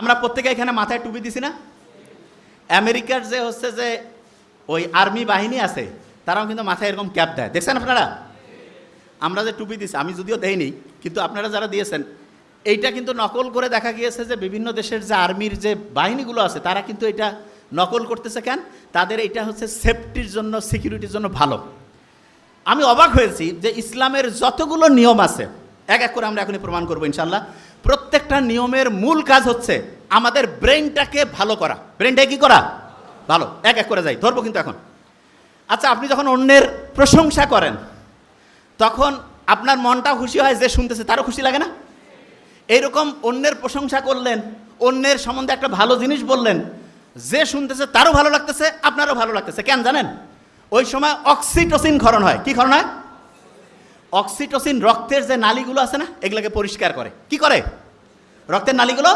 আমরা প্রত্যেকে এখানে মাথায় টুপি দিছি না? আমেরিকার যে হচ্ছে যে ওই আর্মি বাহিনী আছে, তারাও কিন্তু মাথায় এরকম ক্যাপ দেয়। দেখছেন আপনারা? আমরা যে টুপি দিছি, আমি যদিও দেইনি, কিন্তু আপনারা যারা দিয়েছেন, এইটা কিন্তু নকল করে দেখা গিয়েছে যে বিভিন্ন দেশের যে আর্মির যে বাহিনীগুলো আছে, তারা কিন্তু এটা নকল করতেছে কেন? তাদের এটা হচ্ছে সেফটির জন্য সিকিউরিটির জন্য ভালো। আমি অবাক হয়েছি যে ইসলামের যতগুলো নিয়ম আছে, এক এক করে আমরা এখনই প্রমাণ করব, ইনশাল্লাহ। প্রত্যেকটা নিয়মের মূল কাজ হচ্ছে আমাদের ব্রেনটাকে ভালো করা। ব্রেনটাকে কি করা? ভালো। এক এক করে যাই। ধরবো কিন্তু এখন। আচ্ছা আপনি যখন অন্যের প্রশংসা করেন, তখন আপনার মনটা খুশি হয় যে শুনতেছে, তারও খুশি লাগে না? এইরকম অন্যের প্রশংসা করলেন, অন্যের সম্বন্ধে একটা ভালো জিনিস বললেন, যে শুনতেছে তারও ভালো লাগতেছে, আপনারও ভালো লাগতেছে। কেন জানেন? ওই সময় অক্সিটোসিন ক্ষরণ হয়। কি ক্ষরণ হয়? অক্সিটোসিন রক্তের যে নালীগুলো আছে না, এগুলোকে পরিষ্কার করে। কি করে? রক্তের নালীগুলো?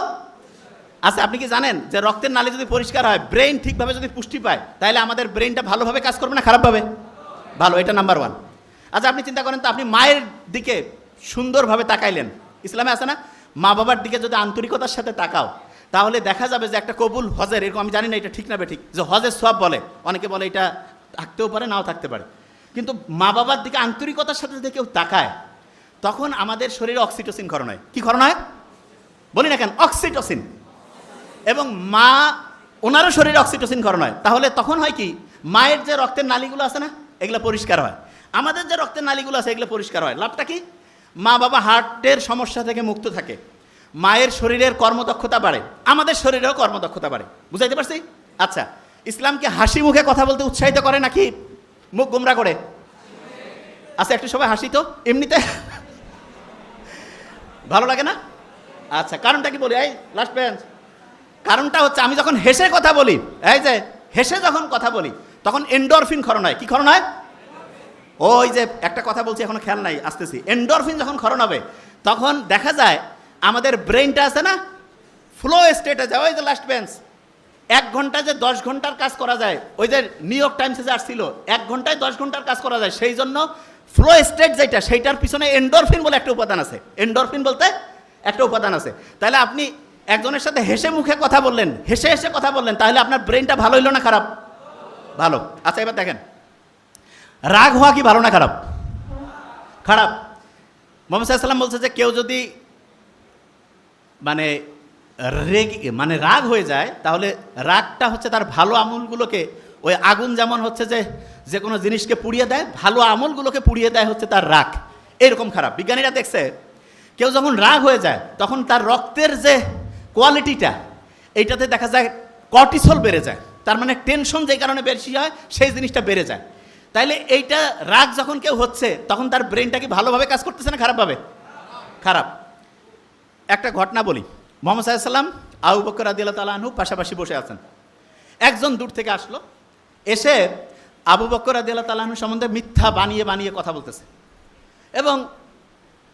আচ্ছা আপনি কি জানেন যে রক্তের নালী যদি পরিষ্কার হয় ব্রেন ঠিকভাবে যদি পুষ্টি পায় তাহলে আমাদের ব্রেনটা ভালোভাবে কাজ করবে না খারাপভাবে? ভালো, এটা নাম্বার ওয়ান আচ্ছা আপনি চিন্তা করেন তো, আপনি মায়ের দিকে সুন্দরভাবে তাকাইলেন। ইসলামে আছে না? মা বাবার দিকে যদি আন্তরিকতার সাথে তাকাও, তাহলে দেখা যাবে যে একটা কবুল হজের, এরকম আমি জানি না এটা ঠিক না ঠিক, যে হজের সব বলে। অনেকে বলে এটা থাকতেও পারে, নাও থাকতে পারে। কিন্তু মা বাবার দিকে আন্তরিকতার সাথে যদি কেউ তাকায়, তখন আমাদের শরীরে অক্সিটোসিন ক্ষরণ হয়। কী ক্ষরণ হয়? বলি না কেন, অক্সিটোসিন। এবং মা, ওনারও শরীরে অক্সিটোসিন ক্ষরণ হয়। তাহলে তখন হয় কি, মায়ের যে রক্তের নালীগুলো আছে না, এগুলো পরিষ্কার হয়। আমাদের যে রক্তের নালীগুলো আছে, এগুলো পরিষ্কার হয়। লাভটা কি? মা বাবা হার্টের সমস্যা থেকে মুক্ত থাকে। মায়ের শরীরের কর্মদক্ষতা বাড়ে। আমাদের শরীরেও কর্মদক্ষতা বাড়ে। বুঝাইতে পারছি? আচ্ছা ইসলামকে হাসি মুখে কথা বলতে উৎসাহিত করে নাকি? মুখ গুমরা করে। আচ্ছা একটু সবাই হাসি তো, এমনিতে? ভালো লাগে না? আচ্ছা কারণটা কি বলি? এই লাস্ট বেঞ্চ কারণটা হচ্ছে, আমি যখন হেসে কথা বলি, এই যে, হেসে যখন কথা বলি, তখন এন্ডরফিন ক্ষরণ হয়। কি ক্ষরণ হয়? ওই যে, একটা কথা বলছি, এখনও খেয়াল নাই, আসতেছি। এন্ডরফিন যখন ক্ষরণ হবে, তখন দেখা যায়, আমাদের ব্রেনটা আছে না ফ্লো স্টেটে যায়। ওই যে লাস্ট বেঞ্চ এক ঘন্টায় যে দশ ঘণ্টার কাজ করা যায়, ওই যে নিউ ইয়র্ক টাইমসে যে আসছিল, এক ঘন্টায় দশ ঘণ্টার কাজ করা যায়, সেই জন্য ফ্লো স্টেট যেটা, সেইটার পিছনে এন্ডরফিন বলে একটা উপাদান আছে। এন্ডরফিন বলতে একটা উপাদান আছে। তাহলে আপনি একজনের সাথে হেসে মুখে কথা বললেন, হেসে হেসে কথা বললেন, তাহলে আপনার ব্রেনটা ভালো হইল না খারাপ? ভালো। আচ্ছা এবার দেখেন। রাগ হওয়া কি ভালো না খারাপ? খারাপ। মোহাম্মদ সাল্লাম বলছে যে কেউ যদি মানে রেগ মানে রাগ হয়ে যায়, তাহলে রাগটা হচ্ছে তার ভালো আমলগুলোকে, ওই আগুন যেমন হচ্ছে যে যে কোনো জিনিসকে পুড়িয়ে দেয়, ভালো আমলগুলোকে পুড়িয়ে দেয় হচ্ছে তার রাগ। এরকম খারাপ। বিজ্ঞানীরা দেখছে, কেউ যখন রাগ হয়ে যায়, তখন তার রক্তের যে কোয়ালিটিটা, এইটাতে দেখা যায় কর্টিসল বেড়ে যায়। তার মানে টেনশন যে কারণে বেশি হয়, সেই জিনিসটা বেড়ে যায়। তাইলে এইটা রাগ যখন কেউ হচ্ছে, তখন তার ব্রেনটা কি ভালোভাবে কাজ করতেছে না খারাপভাবে? খারাপ। একটা ঘটনা বলি। মোহাম্মদ সাল্লাম আবু বকর আদিল্লা তালাহু পাশাপাশি বসে আছেন। একজন দূর থেকে আসলো, এসে আবু বকর আদিল্লা তালাহু সম্বন্ধে মিথ্যা বানিয়ে বানিয়ে কথা বলতেছে। এবং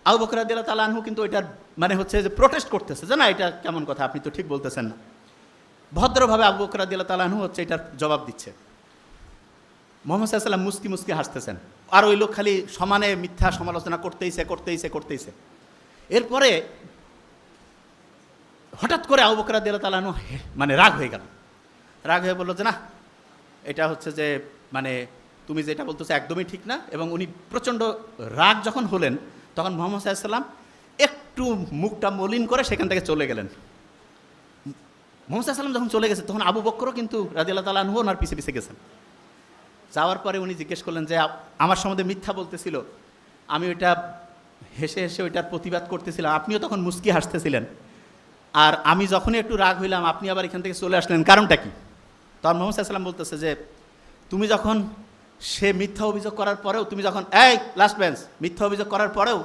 আবু বকর আদিল্লা তালাহু কিন্তু এটার মানে হচ্ছে যে প্রোটেস্ট করতেছে যে না, এটা কেমন কথা, আপনি তো ঠিক বলতেছেন না। ভদ্রভাবে আবু বকর আদিল্লা তালাহু হচ্ছে এটার জবাব দিচ্ছে। মোহাম্মদ সাল্লাম মুস্কি মুস্কি হাসতেছেন। আর ওই লোক খালি সমানে মিথ্যা সমালোচনা করতেইছে করতেইছে করতেইছে। এরপরে হঠাৎ করে আবু বকর দিল তালানু মানে রাগ হয়ে গেল। রাগ হয়ে বলল যে, না, এটা হচ্ছে যে মানে তুমি যেটা বলতেছো একদমই ঠিক না। এবং উনি প্রচণ্ড রাগ যখন হলেন, তখন মোহাম্মদ সাল্লাম একটু মুখটা মলিন করে সেখান থেকে চলে গেলেন। মোহাম্মদ সাল্লাম যখন চলে গেছে, তখন আবু বক্করও কিন্তু রাজিয়াল্লাহ তালানহু ওনার পিছিয়ে পিছিয়ে গেছেন। যাওয়ার পরে উনি জিজ্ঞেস করলেন যে আমার সম্বন্ধে মিথ্যা বলতেছিল। আমি ওইটা হেসে হেসে ওইটার প্রতিবাদ করতেছিলাম। আপনিও তখন মুস্কি হাসতেছিলেন। আর আমি যখনই একটু রাগ হইলাম, আপনি আবার এখান থেকে চলে আসলেন, কারণটা কি? তখন মোহাম্মদ সাল্লাম বলতেছে যে, তুমি যখন সে মিথ্যা অভিযোগ করার পরেও, তুমি যখন, এই লাস্ট বেঞ্চ মিথ্যা অভিযোগ করার পরেও,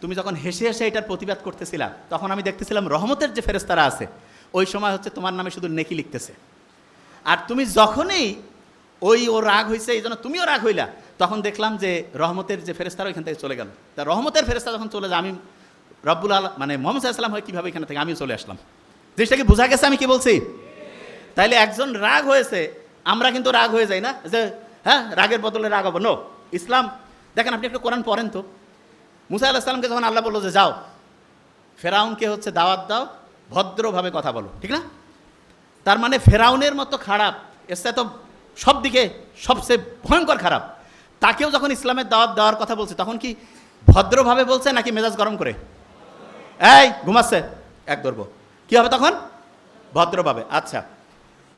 তুমি যখন হেসে হেসে এটার প্রতিবাদ করতেছিলা, তখন আমি দেখতেছিলাম রহমতের যে ফেরেস্তারা আছে, ওই সময় হচ্ছে তোমার নামে শুধু নেকি লিখতেছে। আর তুমি যখনই ওই, ও রাগ হয়েছে এই জন্য তুমিও রাগ হইলা, তখন দেখলাম যে রহমতের যে ফেরেস্তারা ওইখান থেকে চলে গেল। তা রহমতের ফেরেস্তা যখন চলে যায়, আমি রব্বুল আল মানে মোহাম্মদ সাল্লাম হয় কীভাবে এখানে থেকে? আমিও চলে আসলাম। জিনিসটাকে বোঝা গেছে আমি কি বলছি? তাইলে একজন রাগ হয়েছে, আমরা কিন্তু রাগ হয়ে যাই না? যে হ্যাঁ রাগের বদলে রাগ হব। নো ইসলাম, দেখেন আপনি একটু কোরআন পড়েন তো। মুসা আল্লাহ সাল্লামকে যখন আল্লাহ বলল যে যাও, ফেরাউনকে হচ্ছে দাওয়াত দাও, ভদ্রভাবে কথা বলো, ঠিক না? তার মানে ফেরাউনের মতো খারাপ এসে তো সব দিকে সবচেয়ে ভয়ঙ্কর খারাপ। তাকেও যখন ইসলামের দাওয়াত দেওয়ার কথা বলছে, তখন কি ভদ্রভাবে বলছে নাকি মেজাজ গরম করে? এই ঘুমাচ্ছে। এক ধরবো কী হবে তখন? ভদ্রভাবে। আচ্ছা।